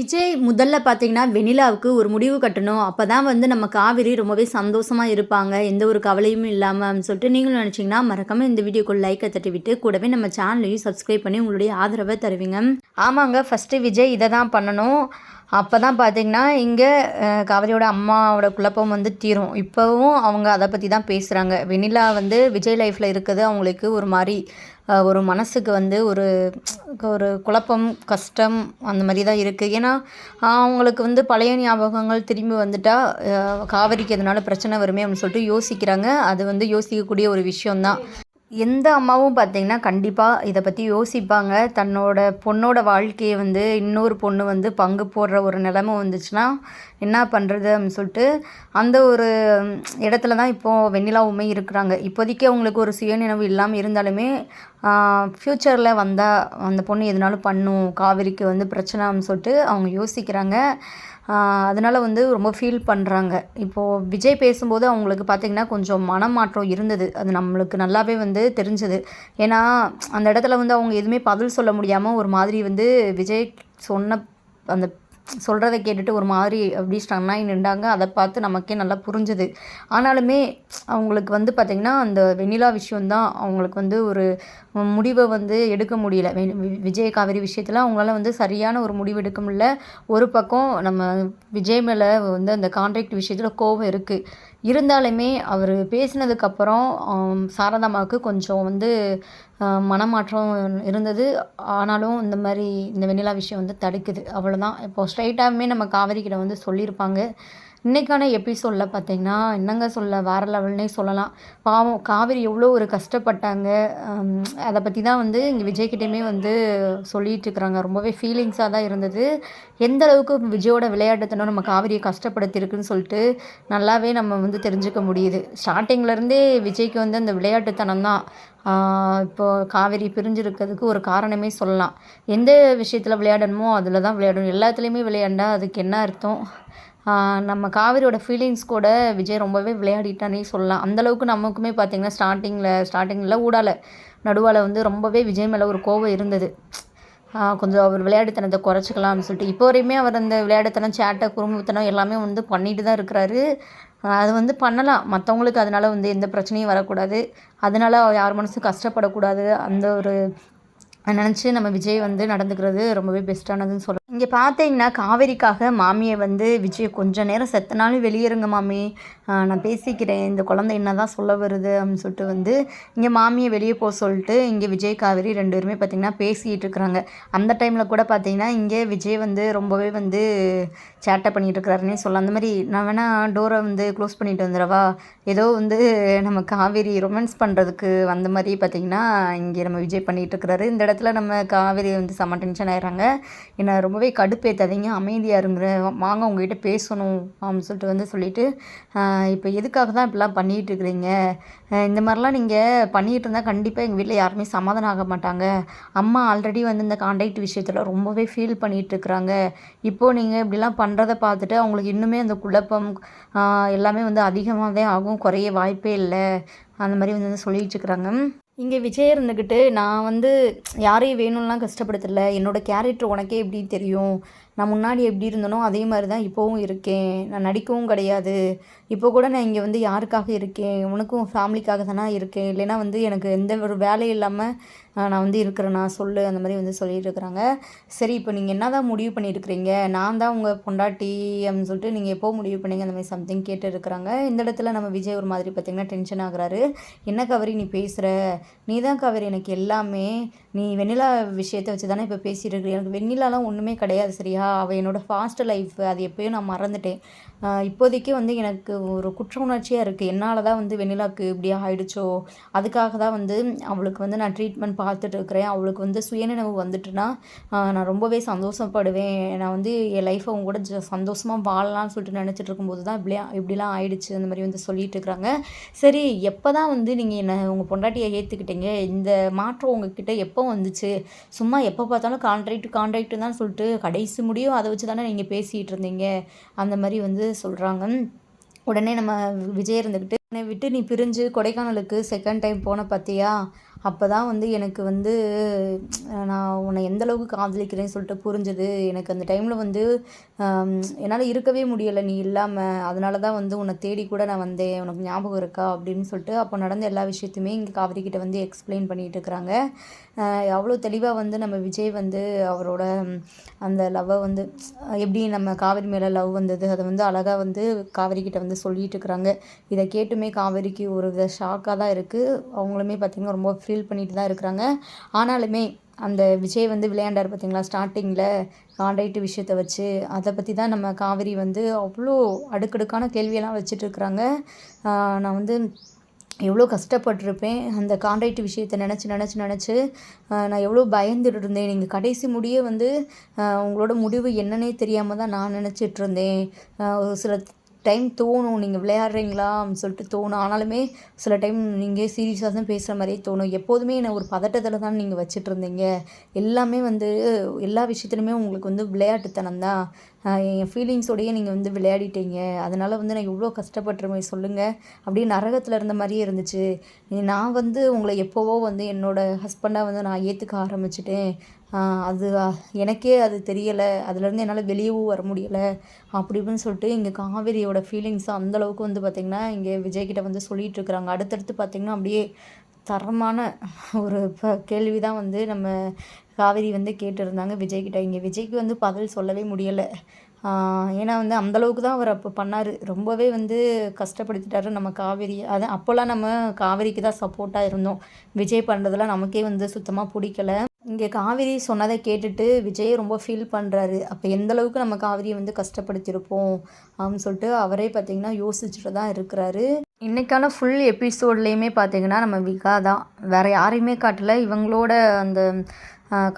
விஜய் முதல்ல பார்த்தீங்கன்னா வெண்ணிலாவுக்கு ஒரு முடிவு கட்டணும். அப்போ தான் வந்து நம்ம காவிரி ரொம்பவே சந்தோஷமாக இருப்பாங்க. எந்த ஒரு கவலையும் இல்லாமல் சொல்லிட்டு நீங்களும் நினச்சிங்கன்னா மறக்காமல் இந்த வீடியோக்கு லைக்கை தட்டி விட்டு கூடவே நம்ம சேனலையும் சப்ஸ்கிரைப் பண்ணி உங்களுடைய ஆதரவை தருவீங்க. ஆமாங்க ஃபஸ்ட்டு விஜய் இதை தான் பண்ணணும். அப்போ தான் பார்த்தீங்கன்னா இங்கே காவிரியோட அம்மாவோட குழப்பம் வந்து தீரும். இப்போவும் அவங்க அதை பற்றி தான் பேசுகிறாங்க வெண்ணிலா வந்து விஜய் லைஃப்பில் இருக்குது. அவங்களுக்கு ஒரு மாதிரி ஒரு மனசுக்கு வந்து ஒரு ஒரு குழப்பம் கஷ்டம் அந்த மாதிரி தான் இருக்குது ஏன்னா அவங்களுக்கு வந்து பழைய ஞாபகங்கள் திரும்பி வந்துட்டால் காவேரிக்கு காவிரிக்கு எதனால பிரச்சனை வருமே அப்படின்னு சொல்லிட்டு யோசிக்கிறாங்க. அது வந்து யோசிக்கக்கூடிய ஒரு விஷயம்தான். எந்த அம்மாவும் பார்த்திங்கன்னா கண்டிப்பாக இதை பற்றி யோசிப்பாங்க. தன்னோட பொண்ணோட வாழ்க்கையை வந்து இன்னொரு பொண்ணு வந்து பங்கு போடுற ஒரு நிலமை வந்துச்சுன்னா என்ன பண்ணுறது அப்படின்னு சொல்லிட்டு அந்த ஒரு இடத்துல தான் இப்போது வெண்ணிலாவுமே இருக்கிறாங்க. இப்போதைக்கு அவங்களுக்கு ஒரு சுயநினைவு இல்லாமல் இருந்தாலுமே ஃப்யூச்சரில் வந்தால் அந்த பொண்ணு எதுனாலும் பண்ணும். காவிரிக்கு வந்து பிரச்சனை அப்படின்னு சொல்லிட்டு அவங்க யோசிக்கிறாங்க. அதனால் வந்து ரொம்ப ஃபீல் பண்ணுறாங்க இப்போது விஜய் பேசும்போது அவங்களுக்கு பார்த்திங்கன்னா கொஞ்சம் மனமாற்றம் இருந்தது. அது நம்மளுக்கு நல்லாவே வந்து தெரிஞ்சது. ஏன்னா அந்த இடத்துல வந்து அவங்க எதுவுமே பதில் சொல்ல முடியாமல் ஒரு மாதிரி வந்து விஜய் சொன்ன அந்த சொல்கிறத கேட்டுட்டு ஒரு மாதிரி அப்படி ஸ்டன்னாகி நின்றாங்க அதை பார்த்து நமக்கே நல்லா புரிஞ்சுது. ஆனாலுமே அவங்களுக்கு வந்து பார்த்திங்கன்னா அந்த வெண்ணிலா விஷயந்தான் அவங்களுக்கு வந்து ஒரு முடிவை வந்து எடுக்க முடியல. விஜய வி- விஜய் காவேரி விஷயத்தில் அவங்களால வந்து சரியான ஒரு முடிவு எடுக்க முடியல. ஒரு பக்கம் நம்ம விஜய் மேலே வந்து அந்த கான்ட்ராக்ட் விஷயத்தில் கோபம் இருக்குது இருந்தாலுமே அவர் பேசினதுக்கப்புறம் சாரதாமாவுக்கு கொஞ்சம் வந்து மனமாற்றம் இருந்தது. ஆனாலும் இந்த மாதிரி இந்த வெண்ணிலா விஷயம் வந்து தடுக்குது. அவ்வளோதான் இப்போ ஸ்ட்ரைட்டாகவே நம்ம காவேரிக்கிட்ட வந்து சொல்லியிருப்பாங்க. இன்றைக்கான எபிசோடில் பார்த்தீங்கன்னா என்னங்க சொல்ல வேறு லெவல்னே சொல்லலாம். பாவம் காவேரி எவ்வளோ ஒரு கஷ்டப்பட்டாங்க. அதை பற்றி தான் வந்து இங்கே விஜய்கிட்டயுமே வந்து சொல்லிகிட்ருக்குறாங்க இருக்கிறாங்க. ரொம்பவே ஃபீலிங்ஸாக தான் இருந்தது. எந்த அளவுக்கு விஜயோட விளையாட்டுத்தனம் நம்ம காவிரியை கஷ்டப்படுத்தியிருக்குன்னு சொல்லிட்டு நல்லாவே நம்ம வந்து தெரிஞ்சுக்க முடியுது. ஸ்டார்டிங்லேருந்தே விஜய்க்கு வந்து அந்த விளையாட்டுத்தனம் தான். இப்போ காவேரி பிரிஞ்சிருக்கிறதுக்கு ஒரு காரணமே சொல்லலாம். எந்த விஷயத்தில் விளையாடணுமோ அதில் தான் விளையாடணும். எல்லாத்துலேயுமே விளையாண்டா அதுக்கு என்ன அர்த்தம்? நம்ம காவிரியோட ஃபீலிங்ஸ் கூட விஜய் ரொம்பவே விளையாடிட்டானே சொல்லலாம். அந்தளவுக்கு நமக்குமே பார்த்திங்கன்னா ஸ்டார்டிங்கில் ஸ்டார்டிங்கில் ஊடால நடுவால் வந்து ரொம்பவே விஜய் மேலே ஒரு கோவம் இருந்தது. கொஞ்சம் அவர் விளையாட்டுத்தனத்தை குறைச்சிக்கலாம்னு சொல்லிட்டு. இப்போ வரையுமே அவர் அந்த விளையாட்டுத்தனம் சேட்டை குறும்புத்தனம் எல்லாமே வந்து பண்ணிட்டு தான் இருக்கிறாரு. அது வந்து பண்ணலாம். மற்றவங்களுக்கு அதனால வந்து எந்த பிரச்சனையும் வரக்கூடாது. அதனால் யார் மனசும் கஷ்டப்படக்கூடாது. அந்த ஒரு நினச்சி நம்ம விஜய் வந்து நடந்துக்கிறது ரொம்பவே பெஸ்ட்டானதுன்னு சொல்லலாம். இங்கே பார்த்தீங்கன்னா காவேரிக்காக மாமியை வந்து விஜய் கொஞ்ச நேரம் செத்த நாளும் வெளியேறுங்க மாமி. நான் பேசிக்கிறேன். இந்த குழந்தை என்ன தான் சொல்ல வருது அப்படின்னு சொல்லிட்டு வந்து இங்கே மாமியை வெளியே போக சொல்லிட்டு இங்கே விஜய் காவேரி ரெண்டு பேருமே பார்த்திங்கன்னா பேசிகிட்டு இருக்கிறாங்க. அந்த டைமில் கூட பார்த்தீங்கன்னா இங்கே விஜய் வந்து ரொம்பவே வந்து சேட்டை பண்ணிகிட்டு இருக்கிறாருன்னே சொல்லலாம். அந்த மாதிரி நான் வேணால் டோரை வந்து க்ளோஸ் பண்ணிட்டு வந்துடவா? ஏதோ வந்து நம்ம காவேரி ரொமான்ஸ் பண்ணுறதுக்கு வந்த மாதிரி பார்த்தீங்கன்னா இங்கே நம்ம விஜய் பண்ணிகிட்டு இருக்கிறாரு. இந்த இடத்துல நம்ம காவேரி வந்து செம்ம டென்ஷன் ஆகிடுறாங்க என்னை ரொம்பவே கடுப்பேற்றாதீங்க அமைதியாக இருங்க வாங்க உங்ககிட்ட பேசணும் அப்படின்னு சொல்லிட்டு வந்து சொல்லிட்டு இப்போ எதுக்காக தான் இப்படிலாம் பண்ணிகிட்டு இருக்கிறீங்க? இந்த மாதிரிலாம் நீங்கள் பண்ணிகிட்டு இருந்தால் கண்டிப்பாக எங்கள் வீட்டில் யாருமே சமாதானம் ஆக மாட்டாங்க. அம்மா ஆல்ரெடி வந்து இந்த கான்ட்ராக்ட் விஷயத்தில் ரொம்பவே ஃபீல் பண்ணிகிட்டு இருக்கிறாங்க. இப்போது நீங்கள் இப்படிலாம் பண்ணுறத பார்த்துட்டு அவங்களுக்கு இன்னுமே அந்த குழப்பம் எல்லாமே வந்து அதிகமாக தான் ஆகும் குறைய வாய்ப்பே இல்லை. அந்த மாதிரி வந்து சொல்லிட்டு இருக்கிறாங்க. இங்கே விஜய் இருந்துக்கிட்டு நான் வந்து யாரையும் வேணும்லாம் கஷ்டப்படுத்தல. என்னோடய கேரக்டர் உனக்கே எப்படி தெரியும்? நான் முன்னாடி எப்படி இருந்தனோ அதே மாதிரி தான் இப்போவும் இருக்கேன். நான் நடிக்கவும் கிடையாது. இப்போ கூட நான் இங்கே வந்து யாருக்காக இருக்கேன்? உனக்கும் ஃபேமிலிக்காக தானே இருக்கேன்? இல்லைன்னா வந்து எனக்கு எந்த ஒரு வேலையும் இல்லாமல் நான் வந்து இருக்கிறேன்னா சொல்லு அந்த மாதிரி வந்து சொல்லிட்டு இருக்கிறாங்க. சரி இப்போ நீங்கள் என்ன தான் முடிவு பண்ணியிருக்கிறீங்க? நான் தான் உங்கள் பொண்டாட்டி அப்படின்னு சொல்லிட்டு நீங்கள் எப்போ முடிவு பண்ணீங்க? அந்த மாதிரி சம்திங் கேட்டு இருக்கிறாங்க. இந்த இடத்துல நம்ம விஜய் ஒரு மாதிரி பார்த்திங்கன்னா டென்ஷன் ஆகுறாரு. என்ன கவரி நீ பேசுகிற நீ தான் கவரி எனக்கு எல்லாமே. நீ வெண்ணிலா விஷயத்தை வச்சு தானே இப்போ பேசிட்டு இருக்கிற? எனக்கு வெண்ணிலாலாம் ஒன்றுமே கிடையாது சரியா? அவள் என்னோடய ஃபாஸ்ட் லைஃப் அது எப்போயும் நான் மறந்துட்டேன். இப்போதைக்கு வந்து எனக்கு ஒரு குற்ற உணர்ச்சியாக இருக்குது என்னால் தான் வந்து வெண்ணிலாவுக்கு இப்படி ஆகிடுச்சோ அதுக்காக தான் வந்து அவளுக்கு வந்து நான் ட்ரீட்மெண்ட் பார்த்துட்டு இருக்கிறேன். அவளுக்கு வந்து சுயநினைவு வந்துட்டுனா நான் ரொம்பவே சந்தோஷப்படுவேன். நான் வந்து என் லைஃப்பை அவங்க கூட ஜ சந்தோஷமாக வாழலாம்னு சொல்லிட்டு நினச்சிட்டு இருக்கும்போது தான் இப்படியா இப்படிலாம் ஆயிடுச்சு. அந்த மாதிரி வந்து சொல்லிட்டு இருக்கிறாங்க. சரி எப்போ தான் வந்து நீங்கள் என்னை உங்கள் பொண்டாட்டியை ஏற்றுக்கிட்டீங்க இந்த மாற்றம் உங்ககிட்ட எப்போ வந்துச்சு? சும்மா எப்போ பார்த்தாலும் கான்ட்ராக்ட் கான்ட்ராக்ட் தான் சொல்லிட்டு கடைசி முடியும். அதை வச்சு தானே நீங்கள் பேசிகிட்டு இருந்தீங்க. அந்த மாதிரி வந்து சொல்கிறாங்க உடனே நம்ம விஜய் இருந்துக்கிட்டு என்னை விட்டு நீ பிரிஞ்சு கொடைக்கானலுக்கு செகண்ட் டைம் போன பார்த்தியா அப்போ தான் வந்து எனக்கு வந்து நான் உன்னை எந்த அளவுக்கு காதலிக்கிறேன்னு சொல்லிட்டு புரிஞ்சுது. எனக்கு அந்த டைமில் வந்து என்னால் இருக்கவே முடியலை. நீ இல்லாமல் அதனால தான் வந்து உன்னை தேடி கூட நான் வந்தேன். உனக்கு ஞாபகம் இருக்கா? அப்படின்னு சொல்லிட்டு அப்போ நடந்த எல்லா விஷயத்தையுமே இங்கே காவிரி கிட்ட வந்து எக்ஸ்பிளைன் பண்ணிகிட்டு இருக்கிறாங்க. அவ்வளோ தெளிவாக வந்து நம்ம விஜய் வந்து அவரோட அந்த லவ்வை வந்து எப்படி நம்ம காவிரி மேலே லவ் வந்தது அதை வந்து அழகாக வந்து காவிரி கிட்ட வந்து சொல்லிட்டு இருக்கிறாங்க. இதை கேட்டுமே காவிரிக்கு ஒரு வித ஷாக்காக தான் இருக்குது அவங்களுமே பார்த்திங்கன்னா ரொம்ப ஃபீல் பண்ணிட்டு தான் இருக்கிறாங்க. ஆனாலுமே அந்த விஜய் வந்து விளையாண்டார் பார்த்தீங்களா ஸ்டார்டிங்கில் கான்ட்ராக்ட் விஷயத்தை வச்சு அதை பற்றி தான் நம்ம காவிரி வந்து அவ்வளோ அடுக்கடுக்கான கேள்வியெல்லாம் வச்சுட்ருக்குறாங்க நான் வந்து எவ்வளோ கஷ்டப்பட்டிருப்பேன் அந்த கான்ட்ராக்ட் விஷயத்தை நினச்சி நினச்சி நினச்சி நான் எவ்வளோ பயந்துட்டு இருந்தேன். நீங்கள் கடைசி முடிய வந்து உங்களோட முடிவு என்னன்னே தெரியாமல் தான் நான் நினச்சிட்டு இருந்தேன். ஒரு சில டைம் தோணும். நீங்கள் விளையாடுறீங்களா? சொல்லிட்டு தோணும். ஆனாலுமே சில டைம் நீங்கள் சீரியஸாக தான் பேசுகிற மாதிரியே தோணும். எப்போதுமே என்னை ஒரு பதட்டத்தில் தான் நீங்கள் வச்சுட்டு இருந்தீங்க எல்லாமே வந்து எல்லா விஷயத்துலையுமே உங்களுக்கு வந்து விளையாட்டுத்தனம் தான். என் ஃபீலிங்ஸோடையே நீங்கள் வந்து விளையாடிட்டீங்க. அதனால் வந்து நான் எவ்வளோ கஷ்டப்பட்டுருமே சொல்லுங்கள் அப்படியே நரகத்தில் இருந்த மாதிரியே இருந்துச்சு. நான் வந்து உங்களை எப்போவோ வந்து என்னோடய ஹஸ்பண்டாக வந்து நான் ஏற்றுக்க ஆரம்பிச்சிட்டேன். அது எனக்கே அது தெரியலை. அதுலேருந்து என்னால் வெளியவும் வர முடியலை. அப்படி இப்படின்னு சொல்லிட்டு இங்கே காவேரியோட ஃபீலிங்ஸ் அந்தளவுக்கு வந்து பார்த்திங்கன்னா இங்கே விஜய்கிட்ட வந்து சொல்லிகிட்டு இருக்கிறாங்க அடுத்தடுத்து பார்த்திங்கன்னா அப்படியே தரமான ஒரு கேள்வி தான் வந்து நம்ம காவேரி வந்து கேட்டிருந்தாங்க விஜய்கிட்ட இங்கே விஜய்க்கு வந்து பதில் சொல்லவே முடியலை. ஏன்னா வந்து அந்தளவுக்கு தான் அவர் அப்போ பண்ணார். ரொம்பவே வந்து கஷ்டப்படுத்திட்டாரு நம்ம காவேரி. அது அப்போல்லாம் நம்ம காவேரிக்கு தான் சப்போர்ட்டாக இருந்தோம். விஜய் பண்ணுறதுலாம் நமக்கே வந்து சுத்தமாக பிடிக்கல. இங்கே காவேரி சொன்னதை கேட்டுட்டு விஜய் ரொம்ப ஃபீல் பண்ணுறாரு அப்போ எந்தளவுக்கு நம்ம காவிரியை வந்து கஷ்டப்படுத்தியிருப்போம் அப்படின்னு சொல்லிட்டு அவரே பார்த்திங்கன்னா யோசிச்சுட்டு தான் இருக்கிறாரு. இன்றைக்கான ஃபுல் எபிசோட்லேயுமே பார்த்திங்கன்னா நம்ம விகா தான் வேறு யாரையுமே காட்டல. இவங்களோட அந்த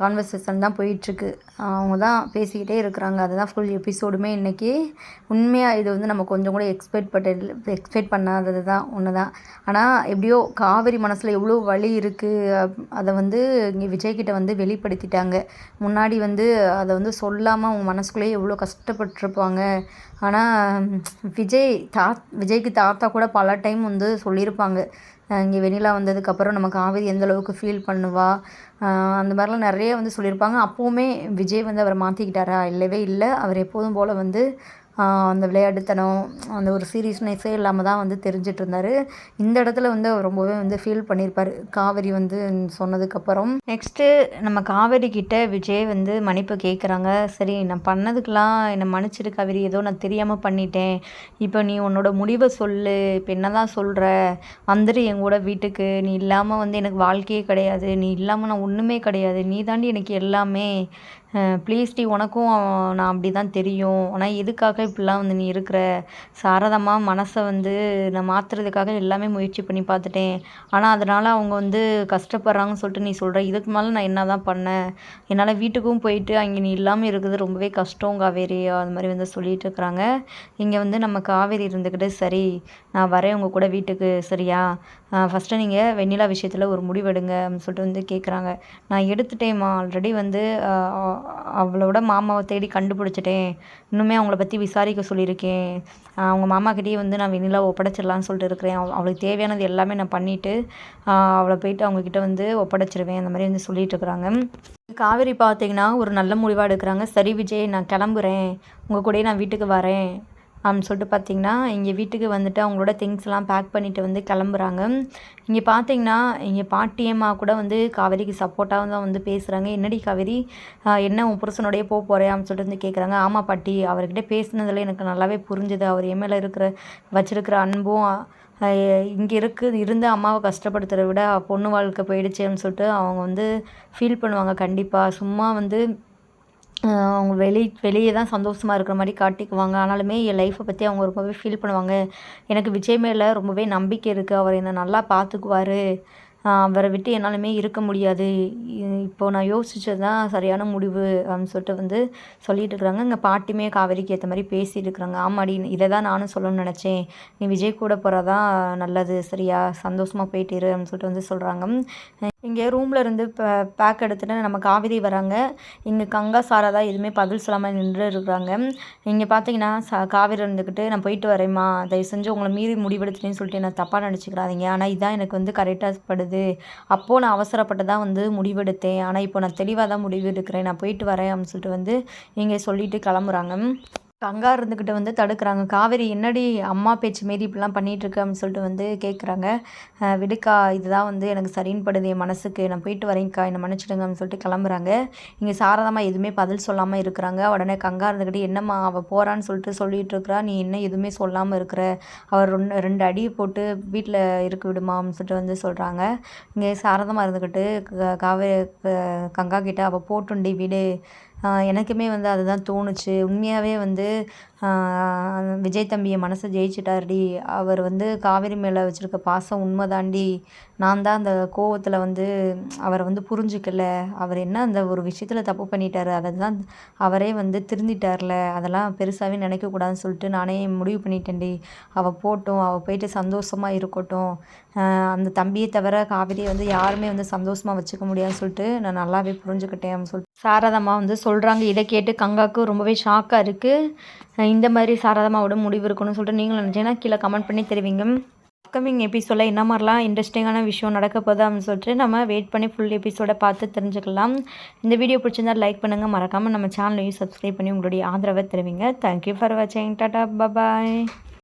கான்வர்சேஷன் தான் போயிட்டுருக்கு. அவங்க தான் பேசிக்கிட்டே இருக்கிறாங்க. அதுதான் ஃபுல் எபிசோடுமே இன்றைக்கி உண்மையாக இது வந்து நம்ம கொஞ்சம் கூட எக்ஸ்பெக்ட் பட்ட எக்ஸ்பெக்ட் பண்ணாதது தான் ஒன்று தான் ஆனால் எப்படியோ காவேரி மனசில் எவ்வளோ வழி இருக்குது அதை வந்து இங்கே விஜய்கிட்ட வந்து வெளிப்படுத்திட்டாங்க. முன்னாடி வந்து அதை வந்து சொல்லாமல் அவங்க மனசுக்குள்ளேயே எவ்வளோ கஷ்டப்பட்டுருப்பாங்க. ஆனால் விஜய் தா விஜய்க்கு தாத்தா கூட பல டைம் வந்து சொல்லியிருப்பாங்க. இங்கே வெண்ணிலா வந்ததுக்கப்புறம் நம்ம காவேரி எந்த அளவுக்கு ஃபீல் பண்ணுவா? அந்த மாதிரிலாம் நிறைய வந்து சொல்லியிருப்பாங்க. அப்போவுமே விஜய் வந்து அவரை மாற்றிக்கிட்டாரா இல்லவே இல்லை. அவர் எப்போதும் போல் வந்து அந்த விளையாட்டுத்தனம் அந்த ஒரு சீரியஸ்னஸே இல்லாமல் தான் வந்து தெரிஞ்சிட்டு இருந்தார் இந்த இடத்துல வந்து அவர் ரொம்பவே வந்து ஃபீல் பண்ணியிருப்பார் காவேரி வந்து சொன்னதுக்கப்புறம் நெக்ஸ்ட்டு நம்ம காவேரி கிட்ட விஜய் வந்து மன்னிப்பு கேட்குறாங்க சரி நான் பண்ணதுக்கெலாம் என்னை மன்னிச்சிரு காவேரி. ஏதோ நான் தெரியாமல் பண்ணிட்டேன். இப்போ நீ உன்னோட முடிவை சொல்லு. இப்போ என்ன தான் சொல்கிற வந்துடு என் கூட வீட்டுக்கு. நீ இல்லாமல் வந்து எனக்கு வாழ்க்கையே கிடையாது. நீ இல்லாமல் நான் ஒன்றுமே கிடையாது. நீ தாண்டி எனக்கு எல்லாமே. ப்ளீஸ் டி உனக்கும் நான் அப்படி தான் தெரியும். ஆனால் எதுக்காக இப்படிலாம் வந்து நீ இருக்கிற? சாரதம்மா மனசை வந்து நான் மாற்றுறதுக்காக எல்லாமே முயற்சி பண்ணி பார்த்துட்டேன். ஆனால் அதனால் அவங்க வந்து கஷ்டப்படுறாங்கன்னு சொல்லிட்டு நீ சொல்கிற இதுக்கு மேலே நான் என்ன தான் பண்ணேன்? என்னால் வீட்டுக்கும் போயிட்டு அங்கே நீ இல்லாமல் இருக்குது ரொம்பவே கஷ்டம் காவேரி அது மாதிரி வந்து சொல்லிகிட்டு இருக்கிறாங்க. இங்கே வந்து நம்ம காவேரி இருந்துக்கிட்டு சரி நான் வரேன் உங்கள் கூட வீட்டுக்கு சரியா? ஃபஸ்ட்டு நீங்கள் வெண்ணிலா விஷயத்தில் ஒரு முடிவெடுங்க அப்படின்னு சொல்லிட்டு வந்து கேட்குறாங்க நான் எடுத்துட்டேம்மா. ஆல்ரெடி வந்து அவளோட மாமாவை தேடி கண்டுபிடிச்சிட்டேன். இன்னுமே அவங்கள பற்றி விசாரிக்க சொல்லியிருக்கேன். அவங்க மாமாக்கிட்டேயே வந்து நான் வெண்ணிலா ஒப்படைச்சிடலான்னு சொல்லிட்டு இருக்கிறேன். அவளுக்கு தேவையானது எல்லாமே நான் பண்ணிவிட்டு அவளை போயிட்டு அவங்கக்கிட்ட வந்து ஒப்படைச்சிருவேன். அந்த மாதிரி வந்து சொல்லிட்டு இருக்கிறாங்க. காவேரி பார்த்தீங்கன்னா ஒரு நல்ல முடிவாக எடுக்கிறாங்க. சரி விஜய் நான் கிளம்புறேன். உங்கள் கூடயே நான் வீட்டுக்கு வரேன். சொல்லிட்டு பார்த்தீங்கன்னா இங்கே வீட்டுக்கு வந்துட்டு அவங்களோட திங்ஸ்லாம் பேக் பண்ணிவிட்டு வந்து கிளம்புறாங்க. இங்கே பார்த்தீங்கன்னா இங்கே பாட்டியம்மா கூட வந்து காவேரிக்கு சப்போர்ட்டாக தான் வந்து பேசுகிறாங்க என்னடி காவேரி? என்ன உன் புருஷனோடைய போக போகிறேன் அப்படின்னு சொல்லிட்டு வந்து கேட்குறாங்க ஆமாம் பாட்டி அவர்கிட்ட பேசுனதில் எனக்கு நல்லாவே புரிஞ்சுது. அவர் என் மேலே இருக்கிற வச்சுருக்கிற அன்பும் இங்கே இருக்கு இருந்து அம்மாவை கஷ்டப்படுத்துகிறத விட பொண்ணு வாழ்க்கை போயிடுச்சேன்னு சொல்லிட்டு அவங்க வந்து ஃபீல் பண்ணுவாங்க. கண்டிப்பாக சும்மா வந்து அவங்க வெளி வெளியே தான் சந்தோஷமாக இருக்கிற மாதிரி காட்டிக்குவாங்க. ஆனாலுமே என் லைஃப்பை பற்றி அவங்க ரொம்பவே ஃபீல் பண்ணுவாங்க. எனக்கு விஜய் மேலே ரொம்பவே நம்பிக்கை இருக்குது அவர் என்னை நல்லா பார்த்துக்குவாரு அவரை விட்டு என்னாலுமே இருக்க முடியாது. இப்போது நான் யோசித்தது தான் சரியான முடிவு அப்படின்னு சொல்லிட்டு வந்து சொல்லிட்டு இருக்கிறாங்க இங்கே பாட்டியுமே காவேரிக்கு ஏற்ற மாதிரி பேசிகிட்டு இருக்கிறாங்க ஆமாடி இதை தான் நானும் சொல்லணும்னு நினச்சேன். நீ விஜய் கூட போகிறதான் நல்லது. சரியா சந்தோஷமாக போயிட்டு இரு அப்படின்னு சொல்லிட்டு வந்து சொல்கிறாங்க இங்கே ரூமில் இருந்து பேக் எடுத்துகிட்டு நம்ம காவேரி வராங்க. இங்கே கங்கா சாரதா எதுவுமே பதில் சொல்லாமல் நின்று இருக்கிறாங்க இங்கே பார்த்தீங்கன்னா சா காவேரி இருந்துக்கிட்டு நான் போயிட்டு வரேம்மா. தயவு செஞ்சு உங்களை மீறி முடிவெடுத்துட்டேன்னு சொல்லிட்டு நான் தப்பாக நினச்சிக்கிறாதீங்க. ஆனால் இதான் எனக்கு வந்து கரெக்டாக படுது. முடியாது. அப்போது நான் அவசரப்பட்டு தான் வந்து முடிவெடுத்தேன். ஆனால் இப்போ நான் தெளிவாக தான் முடிவு எடுக்கிறேன். நான் போயிட்டு வரேன் அப்படின்னு சொல்லிட்டு வந்து இங்கே சொல்லிட்டு கிளம்புறாங்க. கங்கா இருந்துக்கிட்டு வந்து தடுக்கிறாங்க. காவேரி என்னடி அம்மா பேச்சு மாரி இப்படிலாம் பண்ணிகிட்ருக்க அப்படின்னு சொல்லிட்டு வந்து கேட்குறாங்க விடுக்கா இதுதான் வந்து எனக்கு சரின்னு படுது. என் மனசுக்கு நான் போயிட்டு வரேங்க்கா என்னை மன்னிச்சிடுங்க. அப்படின்னு சொல்லிட்டு கிளம்புறாங்க. இங்கே சாரதாமா எதுவுமே பதில் சொல்லாமல் இருக்கிறாங்க. உடனே கங்கா இருந்துக்கிட்டு என்னம்மா அவள் போகிறான்னு சொல்லிட்டு சொல்லிகிட்டு இருக்கிறா நீ என்ன எதுவுமே சொல்லாமல் இருக்கிற? அவர் ரெண்டு ரெண்டு அடி போட்டு வீட்டில் இருக்க விடுமா? அப்படின்னு சொல்லிட்டு வந்து சொல்கிறாங்க இங்கே சாரதமாக இருந்துக்கிட்டு க- காவே கங்கா கிட்டே அவள் போட்டுண்டி வீடு. எனக்குமே வந்து அதுதான் தோணுச்சு. உண்மையாகவே வந்து விஜய் தம்பியை மனசை ஜெயிச்சிட்டாருடி. அவர் வந்து காவேரி மேலே வச்சுருக்க பாசம் உண்மைதாண்டி. நான் தான் அந்த கோவத்தில் வந்து அவரை வந்து புரிஞ்சுக்கல. அவர் என்ன அந்த ஒரு விஷயத்தில் தப்பு பண்ணிட்டாரு அதை தான் அவரே வந்து திருந்திட்டார்ல. அதெல்லாம் பெருசாகவே நினைக்கக்கூடாதுன்னு சொல்லிட்டு நானே முடிவு பண்ணிட்டேன்டி. அவள் போட்டும் அவள் போயிட்டு சந்தோஷமாக இருக்கட்டும். அந்த தம்பியை தவிர காவிரியை வந்து யாருமே வந்து சந்தோஷமாக வச்சுக்க முடியாதுன்னு சொல்லிட்டு நான் நல்லாவே புரிஞ்சுக்கிட்டேன் அப்படின்னு சொல்லிட்டு. சாரதாம்மா வந்து சொல்கிறாங்க இதை கேட்டு கங்காவுக்கு ரொம்பவே ஷாக்காக இருக்குது இந்த மாதிரி சாரதமாவோட முடிவு இருக்கணும்னு சொல்லிட்டு நீங்களும் நினச்சிங்கன்னா கீழே கமெண்ட் பண்ணி தெரிவிங்க. அப்கமிங் எபிசோடில் என்ன மாதிரிலாம் இன்ட்ரெஸ்டிங்கான விஷயம் நடக்க போகுது அப்படின்னு சொல்லிட்டு நம்ம வெயிட் பண்ணி ஃபுல் எபிசோடை பார்த்து தெரிஞ்சுக்கலாம். இந்த வீடியோ பிடிச்சிருந்தா லைக் பண்ணுங்கள் மறக்காமல் நம்ம சேனலையும் சப்ஸ்கிரைப் பண்ணி உங்களுடைய ஆதரவை தெரிவிங்க. தேங்க்யூ ஃபார் வாட்சிங் டாடா பபாய்